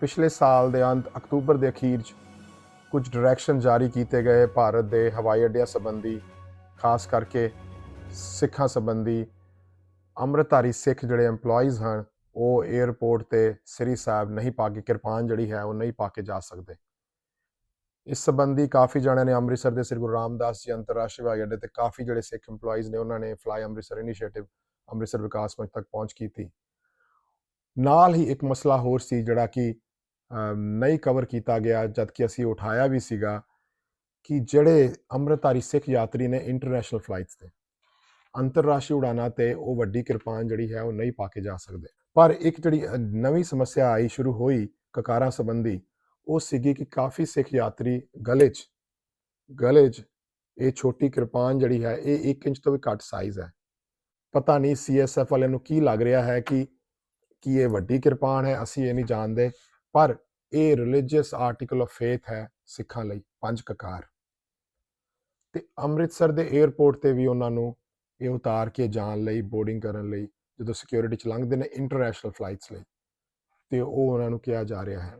ਪਿਛਲੇ ਸਾਲ ਦੇ ਅੰਤ ਅਕਤੂਬਰ ਦੇ ਅਖੀਰ 'ਚ ਕੁਝ ਡਾਇਰੈਕਸ਼ਨ ਜਾਰੀ ਕੀਤੇ ਗਏ ਭਾਰਤ ਦੇ ਹਵਾਈ ਅੱਡਿਆਂ ਸੰਬੰਧੀ, ਖਾਸ ਕਰਕੇ ਸਿੱਖਾਂ ਸੰਬੰਧੀ। ਅੰਮ੍ਰਿਤਧਾਰੀ ਸਿੱਖ ਜਿਹੜੇ EMPLOYEES ਹਨ, ਉਹ 에ਅਰਪੋਰਟ ਤੇ ਸ੍ਰੀ ਸਾਹਿਬ ਨਹੀਂ ਪਾ ਕੇ ਕਿਰਪਾਨ ਜਿਹੜੀ ਹੈ ਉਹ ਨਹੀਂ ਪਾ ਕੇ ਜਾ ਸਕਦੇ। ਇਸ ਸੰਬੰਧੀ ਕਾਫੀ ਜਣਿਆਂ ਨੇ ਅੰਮ੍ਰਿਤਸਰ ਦੇ ਸ੍ਰੀ ਗੁਰੂ ਰਾਮਦਾਸ ਜੀ ਅੰਤਰਰਾਸ਼ਟਰੀ ਹਵਾਈ ਅੱਡੇ ਤੇ ਕਾਫੀ ਜਿਹੜੇ ਸਿੱਖ EMPLOYEES ਨੇ ਉਹਨਾਂ ਨੇ ਫਲਾਈ ਅੰਮ੍ਰਿਤਸਰ ਇਨੀਸ਼ੀਏਟਿਵ ਅੰਮ੍ਰਿਤਸਰ ਵਿਕਾਸ ਮੰਚ ਤੱਕ ਪਹੁੰਚ ਕੀਤੀ। ਨਾਲ ਹੀ ਇੱਕ ਮਸਲਾ ਹੋਰ ਸੀ ਜਿਹੜਾ ਕਿ ਨਹੀਂ ਕਵਰ ਕੀਤਾ ਗਿਆ ਜਦ ਕਿ ਅਸੀਂ ਉਠਾਇਆ ਵੀ ਸੀਗਾ ਕਿ ਜਿਹੜੇ ਅੰਮ੍ਰਿਤਧਾਰੀ ਸਿੱਖ ਯਾਤਰੀ ਨੇ ਇੰਟਰਨੈਸ਼ਨਲ ਫਲਾਈਟਸ ਤੇ, ਅੰਤਰਰਾਸ਼ਟਰੀ ਉਡਾਨਾਂ ਤੇ ਉਹ ਵੱਡੀ ਕਿਰਪਾਨ ਜਿਹੜੀ ਹੈ ਉਹ ਨਹੀਂ ਪਾ ਕੇ ਜਾ ਸਕਦੇ। ਪਰ ਇੱਕ ਜਿਹੜੀ ਨਵੀਂ ਸਮੱਸਿਆ ਆਈ ਸ਼ੁਰੂ ਹੋਈ ਕਕਾਰਾਂ ਸੰਬੰਧੀ, ਉਹ ਸੀਗੀ ਕਿ ਕਾਫੀ ਸਿੱਖ ਯਾਤਰੀ ਗਲੇ 'ਚ ਗਲੇ 'ਚ ਇਹ ਛੋਟੀ ਕਿਰਪਾਨ ਜਿਹੜੀ ਹੈ ਇਹ 1 ਇੰਚ ਤੋਂ ਵੀ ਘੱਟ ਸਾਈਜ਼ ਹੈ। ਪਤਾ ਨਹੀਂ ਸੀਐਸਐਫ ਵਾਲਿਆਂ ਨੂੰ ਕੀ ਲੱਗ ਰਿਹਾ ਹੈ ਕਿ ਕਿ ਇਹ ਵੱਡੀ ਕਿਰਪਾਨ ਹੈ, ਅਸੀਂ ਇਹ ਨਹੀਂ ਜਾਣਦੇ। ਪਰ ਇਹ ਰਿਲੀਜੀਅਸ ਆਰਟੀਕਲ ਆਫ ਫੇਥ ਹੈ ਸਿੱਖਾਂ ਲਈ, ਪੰਜ ਕਕਾਰ। ਤੇ ਅੰਮ੍ਰਿਤਸਰ ਦੇ 에ਅਰਪੋਰਟ ਤੇ ਵੀ ਉਹਨਾਂ ਨੂੰ ਇਹ ਉਤਾਰ ਕੇ ਜਾਣ ਲਈ ਬੋਰਡਿੰਗ ਕਰਨ ਲਈ, ਜਦੋਂ ਸਿਕਿਉਰਿਟੀ ਚ ਲੰਘਦੇ ਨੇ ਇੰਟਰਨੈਸ਼ਨਲ ਫਲਾਈਟਸ ਲਈ, ਤੇ ਉਹ ਉਹਨਾਂ ਨੂੰ ਕਿਹਾ ਜਾ ਰਿਹਾ ਹੈ।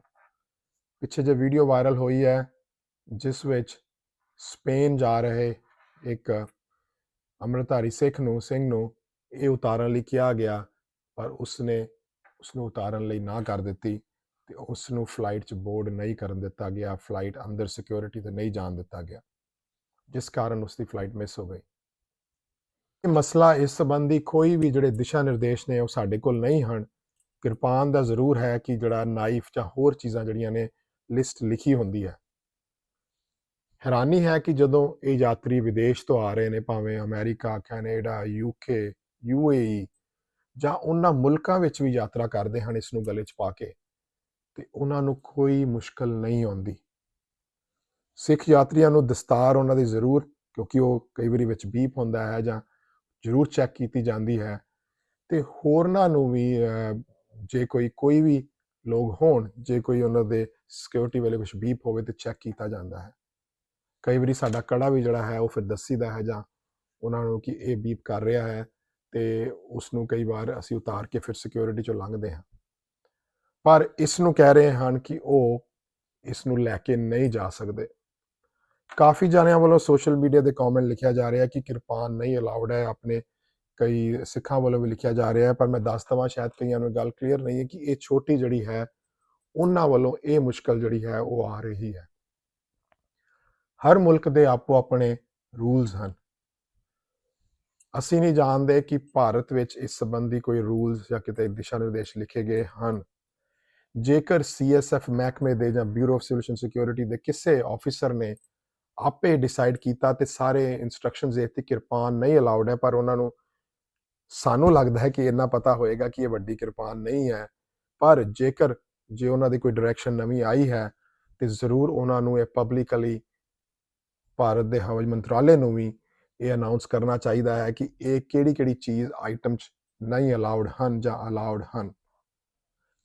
ਪਿੱਛੇ ਜੇ ਵੀਡੀਓ ਵਾਇਰਲ ਹੋਈ ਹੈ, ਜਿਸ ਵਿੱਚ ਸਪੇਨ ਜਾ ਰਹੇ ਇੱਕ ਅੰਮ੍ਰਿਤਧਾਰੀ ਸਿੱਖ ਨੂੰ, ਸਿੰਘ ਨੂੰ ਇਹ ਉਤਾਰਨ ਲਈ ਕਿਹਾ ਗਿਆ, ਪਰ ਉਸਨੇ ਉਸ ਨੂੰ ਉਤਾਰਨ ਲਈ ਨਾ ਕਰ ਦਿੱਤੀ। ਤੇ ਉਸ ਨੂੰ ਫਲਾਈਟ 'ਚ ਬੋਰਡ ਨਹੀਂ ਕਰਨ ਦਿੱਤਾ ਗਿਆ ਫਲਾਈਟ ਅੰਦਰ ਸਿਕਿਉਰਿਟੀ ਤੇ ਨਹੀਂ ਜਾਣ ਦਿੱਤਾ ਗਿਆ, ਜਿਸ ਕਾਰਨ ਉਸ ਦੀ ਫਲਾਈਟ ਮਿਸ ਹੋ ਗਈ। ਇਹ ਮਸਲਾ ਇਸ ਸੰਬੰਧੀ ਕੋਈ ਵੀ ਜਿਹੜੇ ਦਿਸ਼ਾ ਨਿਰਦੇਸ਼ ਨੇ ਉਹ ਸਾਡੇ ਕੋਲ ਨਹੀਂ ਹਨ। ਕਿਰਪਾਨ ਦਾ ਜ਼ਰੂਰ ਹੈ ਕਿ ਜਿਹੜਾ ਨਾਈਫ ਜਾਂ ਹੋਰ ਚੀਜ਼ਾਂ ਜਿਹੜੀਆਂ ਨੇ ਲਿਸਟ ਲਿਖੀ ਹੁੰਦੀ ਹੈ। ਹੈਰਾਨੀ ਹੈ ਕਿ ਜਦੋਂ ਇਹ ਯਾਤਰੀ ਵਿਦੇਸ਼ ਤੋਂ ਆ ਰਹੇ ਨੇ, ਭਾਵੇਂ ਅਮਰੀਕਾ, ਕੈਨੇਡਾ ਯੂਕੇ ਯੂਏਈ ਜਾਂ ਉਹਨਾਂ ਮੁਲਕਾਂ ਵਿੱਚ ਵੀ ਯਾਤਰਾ ਕਰਦੇ ਹਨ, ਇਸ ਨੂੰ ਗਲੇ 'ਚ ਪਾ ਕੇ ਤੇ ਉਹਨਾਂ ਨੂੰ ਕੋਈ ਮੁਸ਼ਕਲ ਨਹੀਂ ਆਉਂਦੀ। ਸਿੱਖ ਯਾਤਰੀਆਂ ਨੂੰ ਦਸਤਾਰ ਉਹਨਾਂ ਦੀ ਜ਼ਰੂਰ ਕਿਉਂਕਿ ਉਹ ਕਈ ਵਾਰੀ ਵਿੱਚ ਬੀਪ ਹੁੰਦਾ ਹੈ ਜਾਂ ਜ਼ਰੂਰ ਚੈੱਕ ਕੀਤੀ ਜਾਂਦੀ ਹੈ। ਤੇ ਹੋਰਨਾਂ ਨੂੰ ਵੀ ਅਹ, ਜੇ ਕੋਈ ਕੋਈ ਵੀ ਲੋਕ ਹੋਣ ਜੇ ਕੋਈ ਉਹਨਾਂ ਦੇ ਸਿਕਿਉਰਿਟੀ ਵੇਲੇ ਕੁਝ ਬੀਪ ਹੋਵੇ ਤੇ ਚੈੱਕ ਕੀਤਾ ਜਾਂਦਾ ਹੈ। ਕਈ ਵਾਰੀ ਸਾਡਾ ਕੜਾ ਵੀ ਜਿਹੜਾ ਹੈ ਉਹ ਫਿਰ ਦੱਸੀਦਾ ਹੈ ਜਾਂ ਉਹਨਾਂ ਨੂੰ ਕਿ ਇਹ ਬੀਪ ਕਰ ਰਿਹਾ ਹੈ ਤੇ ਉਸ ਨੂੰ ਕਈ ਵਾਰ ਅਸੀਂ ਉਤਾਰ ਕੇ ਫਿਰ ਸਿਕਿਉਰਿਟੀ ਚੋਂ ਲੰਘਦੇ ਹਾਂ। ਪਰ ਇਸ ਨੂੰ ਕਹਿ ਰਹੇ ਹਨ ਕਿ ਉਹ ਇਸ ਨੂੰ ਲੈ ਕੇ ਨਹੀਂ ਜਾ ਸਕਦੇ। ਕਾਫੀ ਜਣਿਆਂ ਵੱਲੋਂ ਸੋਸ਼ਲ ਮੀਡੀਆ ਦੇ ਕਮੈਂਟ ਲਿਖਿਆ ਜਾ ਰਿਹਾ ਕਿ ਕਿਰਪਾਨ ਨਹੀਂ ਅਲਾਉਡ ਹੈ, ਆਪਣੇ ਕਈ ਸਿੱਖਾਂ ਵੱਲੋਂ ਵੀ ਲਿਖਿਆ ਜਾ ਰਿਹਾ ਹੈ, ਪਰ ਮੈਂ ਦੱਸ ਦਵਾਂ, ਸ਼ਾਇਦ ਕਈਆਂ ਨੂੰ ਇਹ ਗੱਲ ਕਲੀਅਰ ਨਹੀਂ ਹੈ ਕਿ ਇਹ ਛੋਟੀ ਜਿਹੜੀ ਹੈ, ਉਹਨਾਂ ਵੱਲੋਂ ਇਹ ਮੁਸ਼ਕਲ ਜਿਹੜੀ ਹੈ, ਉਹ ਆ ਰਹੀ ਹੈ। ਹਰ ਮੁਲਕ ਦੇ ਆਪੋ ਆਪਣੇ ਰੂਲਸ ਹਨ। ਅਸੀਂ ਨਹੀਂ ਜਾਣਦੇ ਕਿ ਭਾਰਤ ਵਿੱਚ ਇਸ ਸੰਬੰਧੀ ਕੋਈ ਰੂਲਸ ਜਾਂ ਕਿਤੇ ਦਿਸ਼ਾ ਨਿਰਦੇਸ਼ ਲਿਖੇ ਗਏ ਹਨ। ਜੇਕਰ ਸੀਐਸਐਫ ਮਹਿਕਮੇ ਦੇ ਜਾਂ ਬਿਊਰੋ ਆਫ ਸਿਵਲ ਸਿਕਿਉਰਿਟੀ ਦੇ ਕਿਸੇ ਆਫੀਸਰ ਨੇ ਆਪੇ ਡਿਸਾਈਡ ਕੀਤਾ ਤੇ ਸਾਰੇ ਇਨਸਟਰਕਸ਼ਨਸ ਦਿੱਤੀ ਕਿਰਪਾਨ ਨਹੀਂ ਅਲਾਉਡ ਹੈ, ਪਰ ਉਹਨਾਂ ਨੂੰ ਸਾਨੂੰ ਲੱਗਦਾ ਹੈ ਕਿ ਇੰਨਾ ਪਤਾ ਹੋਏਗਾ ਕਿ ਇਹ ਵੱਡੀ ਕਿਰਪਾਨ ਨਹੀਂ ਹੈ। ਪਰ ਜੇਕਰ ਜੇ ਉਹਨਾਂ ਦੀ ਕੋਈ ਡਾਇਰੈਕਸ਼ਨ ਨਵੀਂ ਆਈ ਹੈ, ਤੇ ਜ਼ਰੂਰ ਉਹਨਾਂ ਨੂੰ ਇਹ ਪਬਲਿਕਲੀ ਭਾਰਤ ਦੇ ਹਵਾਈ ਮੰਤਰਾਲੇ ਨੂੰ ਵੀ ਇਹ ਅਨਾਉਂਸ ਕਰਨਾ ਚਾਹੀਦਾ ਹੈ ਕਿ ਇਹ ਕਿਹੜੀ ਕਿਹੜੀ ਚੀਜ਼ ਆਈਟਮ 'ਚ ਨਹੀਂ ਅਲਾਉਡ ਹਨ ਜਾਂ ਅਲਾਉਡ ਹਨ।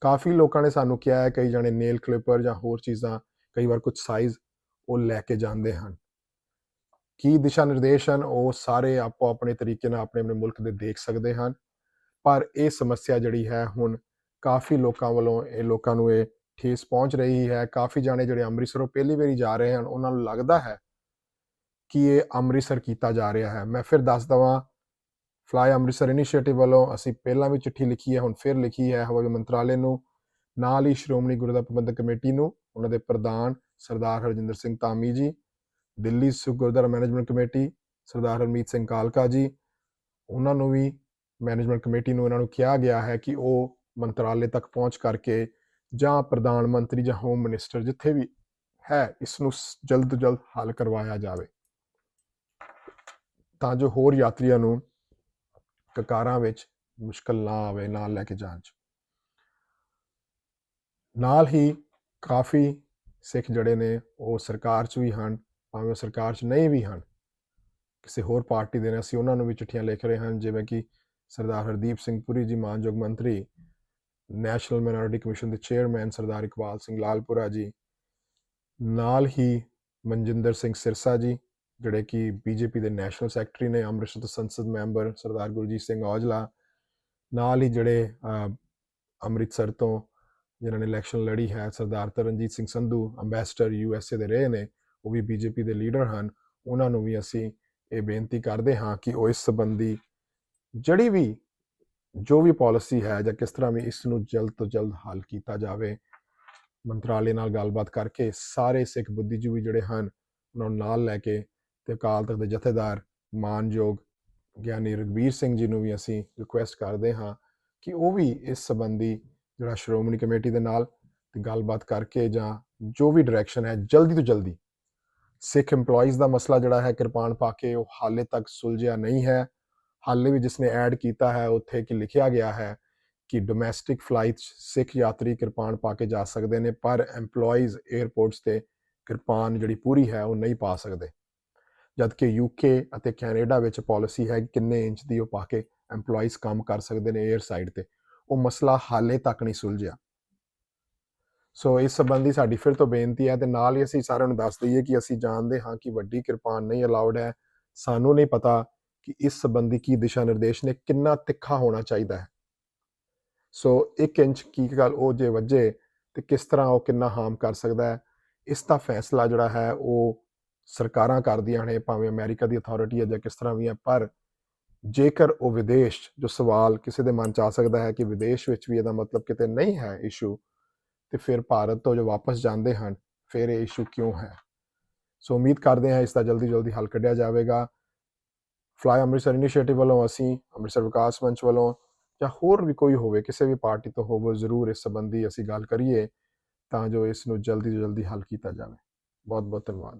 ਕਾਫੀ ਲੋਕਾਂ ਨੇ ਸਾਨੂੰ ਕਿਹਾ ਹੈ, ਕਈ ਜਣੇ ਨੇਲ ਕਲਿੱਪਰ ਜਾਂ ਹੋਰ ਚੀਜ਼ਾਂ, ਕਈ ਵਾਰ ਕੁਝ ਸਾਈਜ਼ ਉਹ ਲੈ ਕੇ ਜਾਂਦੇ ਹਨ। ਕੀ ਦਿਸ਼ਾ ਨਿਰਦੇਸ਼ ਹਨ? ਉਹ ਸਾਰੇ ਆਪੋ ਆਪਣੇ ਤਰੀਕੇ ਨਾਲ ਆਪਣੇ ਆਪਣੇ ਮੁਲਕ ਦੇ ਦੇਖ ਸਕਦੇ ਹਨ। ਪਰ ਇਹ ਸਮੱਸਿਆ ਜਿਹੜੀ ਹੈ ਹੁਣ ਕਾਫੀ ਲੋਕਾਂ ਵੱਲੋਂ, ਇਹ ਲੋਕਾਂ ਨੂੰ ਇਹ ਠੇਸ ਪਹੁੰਚ ਰਹੀ ਹੈ। ਕਾਫੀ ਜਾਣੇ ਜਿਹੜੇ ਅੰਮ੍ਰਿਤਸਰੋਂ ਪਹਿਲੀ ਵਾਰੀ ਜਾ ਰਹੇ ਹਨ, ਉਹਨਾਂ ਨੂੰ ਲੱਗਦਾ ਹੈ ਕਿ ਇਹ ਅੰਮ੍ਰਿਤਸਰ ਕੀਤਾ ਜਾ ਰਿਹਾ ਹੈ। ਮੈਂ ਫਿਰ ਦੱਸ ਦਵਾਂ ਫਲਾਈ ਅੰਮ੍ਰਿਤਸਰ ਇਨੀਸ਼ੀਏਟਿਵ ਵੱਲੋਂ ਅਸੀਂ ਪਹਿਲਾਂ ਵੀ ਚਿੱਠੀ ਲਿਖੀ ਹੈ, ਹੁਣ ਫਿਰ ਲਿਖੀ ਹੈ, ਹਵਾਈ ਮੰਤਰਾਲੇ ਨੂੰ, ਨਾਲ ਹੀ ਸ਼੍ਰੋਮਣੀ ਗੁਰਦੁਆਰਾ ਪ੍ਰਬੰਧਕ ਕਮੇਟੀ ਨੂੰ, ਉਹਨਾਂ ਦੇ ਪ੍ਰਧਾਨ ਸਰਦਾਰ ਹਰਜਿੰਦਰ ਸਿੰਘ ਧਾਮੀ ਜੀ, ਦਿੱਲੀ ਸਿੱਖ ਗੁਰਦੁਆਰਾ ਮੈਨੇਜਮੈਂਟ ਕਮੇਟੀ ਸਰਦਾਰ ਹਰਮੀਤ ਸਿੰਘ ਕਾਲਕਾ ਜੀ, ਉਹਨਾਂ ਨੂੰ ਵੀ ਮੈਨੇਜਮੈਂਟ ਕਮੇਟੀ ਨੂੰ ਇਹਨਾਂ ਨੂੰ ਕਿਹਾ ਗਿਆ ਹੈ ਕਿ ਉਹ ਮੰਤਰਾਲੇ ਤੱਕ ਪਹੁੰਚ ਕਰਕੇ ਜਾਂ ਪ੍ਰਧਾਨ ਮੰਤਰੀ ਜਾਂ ਹੋਮ ਮਿਨਿਸਟਰ ਜਿੱਥੇ ਵੀ ਹੈ, ਇਸ ਨੂੰ ਜਲਦ ਤੋਂ ਜਲਦ ਹੱਲ ਕਰਵਾਇਆ ਜਾਵੇ। ਤਾਂ ਜੋ ਹੋਰ ਯਾਤਰੀਆਂ ਨੂੰ ਕਕਾਰਾਂ ਵਿੱਚ ਮੁਸ਼ਕਲ ਨਾ ਆਵੇ, ਨਾਲ ਲੈ ਕੇ ਜਾਣ ਚ। ਨਾਲ ਹੀ ਕਾਫੀ ਸਿੱਖ ਜਿਹੜੇ ਨੇ, ਉਹ ਸਰਕਾਰ 'ਚ ਵੀ ਹਨ, ਭਾਵੇਂ ਉਹ ਸਰਕਾਰ 'ਚ ਨਹੀਂ ਵੀ ਹਨ। ਕਿਸੇ ਹੋਰ ਪਾਰਟੀ ਦੇ ਨੇ, ਅਸੀਂ ਉਹਨਾਂ ਨੂੰ ਵੀ ਚਿੱਠੀਆਂ ਲਿਖ ਰਹੇ ਹਨ, ਜਿਵੇਂ ਕਿ ਸਰਦਾਰ ਹਰਦੀਪ ਸਿੰਘ ਪੁਰੀ ਜੀ, ਮਾਨਯੋਗ ਮੰਤਰੀ, ਨੈਸ਼ਨਲ ਮਾਈਨੋਰਿਟੀ ਕਮਿਸ਼ਨ ਦੇ ਚੇਅਰਮੈਨ ਸਰਦਾਰ ਇਕਬਾਲ ਸਿੰਘ ਲਾਲਪੁਰਾ ਜੀ, ਨਾਲ ਹੀ ਮਨਜਿੰਦਰ ਸਿੰਘ ਸਿਰਸਾ ਜੀ ਜਿਹੜੇ ਕਿ ਬੀਜੇਪੀ ਦੇ ਨੈਸ਼ਨਲ ਸੈਕਟਰੀ ਨੇ, ਅੰਮ੍ਰਿਤਸਰ ਤੋਂ ਸੰਸਦ ਮੈਂਬਰ ਸਰਦਾਰ ਗੁਰਜੀਤ ਸਿੰਘ ਔਜਲਾ, ਨਾਲ ਹੀ ਜਿਹੜੇ ਅੰਮ੍ਰਿਤਸਰ ਤੋਂ ਜਿਨ੍ਹਾਂ ਨੇ ਇਲੈਕਸ਼ਨ ਲੜੀ ਹੈ, ਸਰਦਾਰ ਤਰਨਜੀਤ ਸਿੰਘ ਸੰਧੂ ਅੰਬੈਸਡਰ ਯੂਐਸਏ ਦੇ ਰਹੇ ਨੇ, ਉਹ ਵੀ ਬੀਜੇਪੀ ਦੇ ਲੀਡਰ ਹਨ, ਉਹਨਾਂ ਨੂੰ ਵੀ ਅਸੀਂ ਇਹ ਬੇਨਤੀ ਕਰਦੇ ਹਾਂ ਕਿ ਉਹ ਇਸ ਸੰਬੰਧੀ ਜਿਹੜੀ ਵੀ, ਜੋ ਵੀ ਪਾਲਿਸੀ ਹੈ ਜਾਂ ਕਿਸ ਤਰ੍ਹਾਂ ਵੀ ਇਸ ਨੂੰ ਜਲਦ ਤੋਂ ਜਲਦ ਹੱਲ ਕੀਤਾ ਜਾਵੇ, ਮੰਤਰਾਲੇ ਨਾਲ ਗੱਲਬਾਤ ਕਰਕੇ ਸਾਰੇ ਸਿੱਖ ਬੁੱਧੀਜੀਵੀ ਜਿਹੜੇ ਹਨ, ਉਹਨਾਂ ਨੂੰ ਨਾਲ ਲੈ ਕੇ ਤੇ ਅਕਾਲ ਤਖਤ ਦੇ ਜਥੇਦਾਰ ਮਾਨਯੋਗ ਗਿਆਨੀ ਰਗਵੀਰ ਸਿੰਘ ਜੀ ਨੂੰ ਵੀ ਅਸੀਂ ਰਿਕੁਐਸਟ ਕਰਦੇ ਹਾਂ ਕਿ ਉਹ ਵੀ ਇਸ ਸੰਬੰਧੀ ਜਿਹੜਾ ਸ਼੍ਰੋਮਣੀ ਕਮੇਟੀ ਦੇ ਨਾਲ ਤੇ ਗੱਲਬਾਤ ਕਰਕੇ ਜਾਂ ਜੋ ਵੀ ਡਾਇਰੈਕਸ਼ਨ ਹੈ, ਜਲਦੀ ਤੋਂ ਜਲਦੀ ਸਿੱਖ EMPLOYEES ਦਾ ਮਸਲਾ ਜਿਹੜਾ ਹੈ ਕਿਰਪਾਨ ਪਾ ਕੇ ਉਹ ਹਾਲੇ ਤੱਕ ਸੁਲਝਿਆ ਨਹੀਂ ਹੈ। ਹਾਲੇ ਵੀ ਜਿਸਨੇ ਐਡ ਕੀਤਾ ਹੈ, ਉੱਥੇ ਕਿ ਲਿਖਿਆ ਗਿਆ ਹੈ ਕਿ ਡੋਮੈਸਟਿਕ ਫਲਾਈਟਸ ਸਿੱਖ ਯਾਤਰੀ ਕਿਰਪਾਨ ਪਾ ਕੇ ਜਾ ਸਕਦੇ ਨੇ, ਪਰ EMPLOYEES 에ਅਰਪੋਰਟਸ ਤੇ ਕਿਰਪਾਨ ਜਿਹੜੀ ਪੂਰੀ ਹੈ ਉਹ ਨਹੀਂ ਪਾ ਸਕਦੇ। ਜਦਕਿ ਯੂਕੇ ਅਤੇ ਕੈਨੇਡਾ ਵਿੱਚ ਪਾਲਿਸੀ ਹੈ ਕਿ ਕਿੰਨੇ ਇੰਚ ਦੀ ਉਹ ਪਾ ਕੇ EMPLOYEES ਕੰਮ ਕਰ ਸਕਦੇ ਨੇ 에ਅਰ ਸਾਈਡ ਤੇ, ਉਹ ਮਸਲਾ ਹਾਲੇ ਤੱਕ ਨਹੀਂ ਸੁਲਝਿਆ। ਸੋ ਇਸ ਸੰਬੰਧੀ ਸਾਡੀ ਫਿਰ ਤੋਂ ਬੇਨਤੀ ਹੈ ਤੇ ਨਾਲ ਹੀ ਅਸੀਂ ਸਾਰਿਆਂ ਨੂੰ ਦੱਸ ਦਈਏ ਕਿ ਅਸੀਂ ਜਾਣਦੇ ਹਾਂ ਕਿ ਵੱਡੀ ਕਿਰਪਾਨ ਨਹੀਂ ਅਲਾਉਡ ਹੈ। ਸਾਨੂੰ ਨਹੀਂ ਪਤਾ ਕਿ ਇਸ ਸੰਬੰਧੀ ਕੀ ਦਿਸ਼ਾ ਨਿਰਦੇਸ਼ ਨੇ, ਕਿੰਨਾ ਤਿੱਖਾ ਹੋਣਾ ਚਾਹੀਦਾ ਹੈ। ਸੋ 1 ਇੰਚ ਕੀ ਗੱਲ ਉਹ ਜੇ ਵੱਜੇ ਤੇ ਕਿਸ ਤਰ੍ਹਾਂ ਉਹ ਕਿੰਨਾ ਹਾਰਮ ਕਰ ਸਕਦਾ ਹੈ, ਇਸ ਦਾ ਫੈਸਲਾ ਜਿਹੜਾ ਹੈ ਉਹ ਸਰਕਾਰਾਂ ਕਰਦੀਆਂ ਨੇ, ਭਾਵੇਂ ਅਮਰੀਕਾ ਦੀ ਅਥਾਰਟੀ ਹੈ ਜਾਂ ਕਿਸ ਤਰ੍ਹਾਂ ਵੀ ਹੈ, ਪਰ ਜੇਕਰ ਉਹ ਵਿਦੇਸ਼, ਜੋ ਸਵਾਲ ਕਿਸੇ ਦੇ ਮਨ ਚ ਆ ਸਕਦਾ ਹੈ ਕਿ ਵਿਦੇਸ਼ ਵਿੱਚ ਵੀ ਇਹਦਾ ਮਤਲਬ ਕਿਤੇ ਨਹੀਂ ਹੈ ਇਸ਼ੂ ਤੇ ਫਿਰ ਭਾਰਤ ਤੋਂ ਜੋ ਵਾਪਸ ਜਾਂਦੇ ਹਨ, ਫਿਰ ਇਹ ਇਸ਼ੂ ਕਿਉਂ ਹੈ? ਸੋ ਉਮੀਦ ਕਰਦੇ ਹਾਂ ਇਸ ਦਾ ਜਲਦੀ ਜਲਦੀ ਹੱਲ ਕੱਢਿਆ ਜਾਵੇਗਾ। ਫਲਾਈ ਅੰਮ੍ਰਿਤਸਰ ਇਨੀਸ਼ੀਏਟਿਵ ਵੱਲੋਂ ਅਸੀਂ, ਅੰਮ੍ਰਿਤਸਰ ਵਿਕਾਸ ਮੰਚ ਵੱਲੋਂ ਜਾਂ ਹੋਰ ਵੀ ਕੋਈ ਹੋਵੇ, ਕਿਸੇ ਵੀ ਪਾਰਟੀ ਤੋਂ ਹੋਵੇ, ਜ਼ਰੂਰ ਇਸ ਸੰਬੰਧੀ ਅਸੀਂ ਗੱਲ ਕਰੀਏ ਤਾਂ ਜੋ ਇਸ ਨੂੰ ਜਲਦੀ ਤੋਂ ਜਲਦੀ ਹੱਲ ਕੀਤਾ ਜਾਵੇ। ਬਹੁਤ ਬਹੁਤ ਧੰਨਵਾਦ।